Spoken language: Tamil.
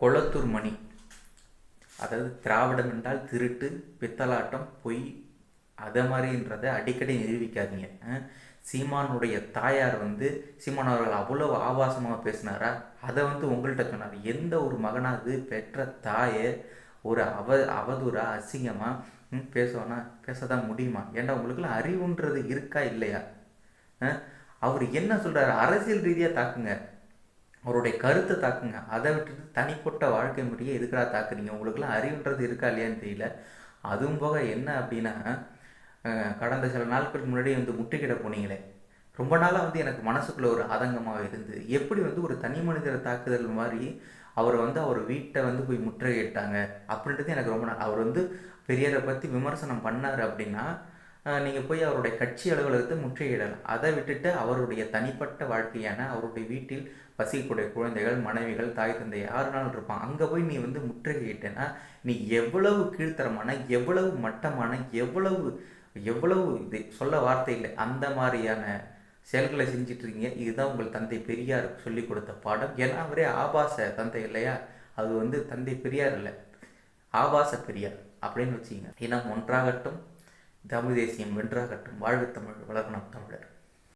கொளத்தூர் மணி. அதாவது திராவிடம் என்றால் திருட்டு பித்தலாட்டம் பொய் அதை மாதிரின்றதை அடிக்கடி நிரூபிக்காதீங்க. சீமானுடைய தாயார் வந்து சீமான் அவர்கள் அவ்வளோ ஆபாசமாக பேசினாரா? அதை வந்து உங்கள்கிட்ட சொன்னார். எந்த ஒரு மகனாவது பெற்ற தாயை ஒரு அவ அவதூறா அசிங்கமாக பேசுவானா? பேச தான் முடியுமா? ஏன்டா உங்களுக்குலாம் அறிவுன்றது இருக்கா இல்லையா? அவர் என்ன சொல்கிறார் அரசியல் ரீதியாக தாக்குங்க. அவருடைய கருத்தை தாக்குங்க. அதை விட்டுட்டு தனிப்பட்ட வாழ்க்கை முறையை எதுக்குடா தாக்குறீங்க? உங்களுக்குலாம் அறிவுன்றது இருக்கா இல்லையான்னு தெரியல. அதுவும் போக என்ன அப்படின்னா கடந்த சில நாட்களுக்கு முன்னாடி வந்து முட்டுக்கிட போனீங்களே. ரொம்ப நாளாக வந்து எனக்கு மனசுக்குள்ளே ஒரு ஆதங்கமாக இருந்தது. எப்படி வந்து ஒரு தனி மனிதரை தாக்குதல் மாதிரி அவர் வந்து அவர் வீட்டை வந்து போய் முற்றுகையிட்டாங்க அப்படின்றது எனக்கு ரொம்ப நாள் அவர் வந்து பெரியாரை பற்றி விமர்சனம் பண்ணார் அப்படின்னா நீங்கள் போய் அவருடைய கட்சி அலுவலகத்தை முற்றுகையிடலாம். அதை விட்டுட்டு அவருடைய தனிப்பட்ட வாழ்க்கையான அவருடைய வீட்டில் வசிக்கக்கூடிய குழந்தைகள் மனைவிகள் தாய் தந்தை யாருனாலும் இருப்பான் அங்கே போய் நீ வந்து முற்றுகையிட்டேன்னா நீ எவ்வளவு கீழ்த்தரமான எவ்வளவு மட்டமான எவ்வளவு எவ்வளவு இது சொல்ல வார்த்தை இல்லை. அந்த மாதிரியான செயல்களை செஞ்சிட்ருக்கீங்க இதுதான் உங்கள் தந்தை பெரியார் சொல்லி கொடுத்த பாடம். ஏன்னா அவரே ஆபாச தந்தை இல்லையா? அது வந்து தந்தை பெரியார் இல்லை ஆபாச பெரியார் அப்படின்னு வச்சுங்க இனம் ஒன்றாகட்டும் தமிழ் தேசியம் வென்றாகட்டும். வாழ்வு தமிழ் வளர்க்கணும் தமிழர்.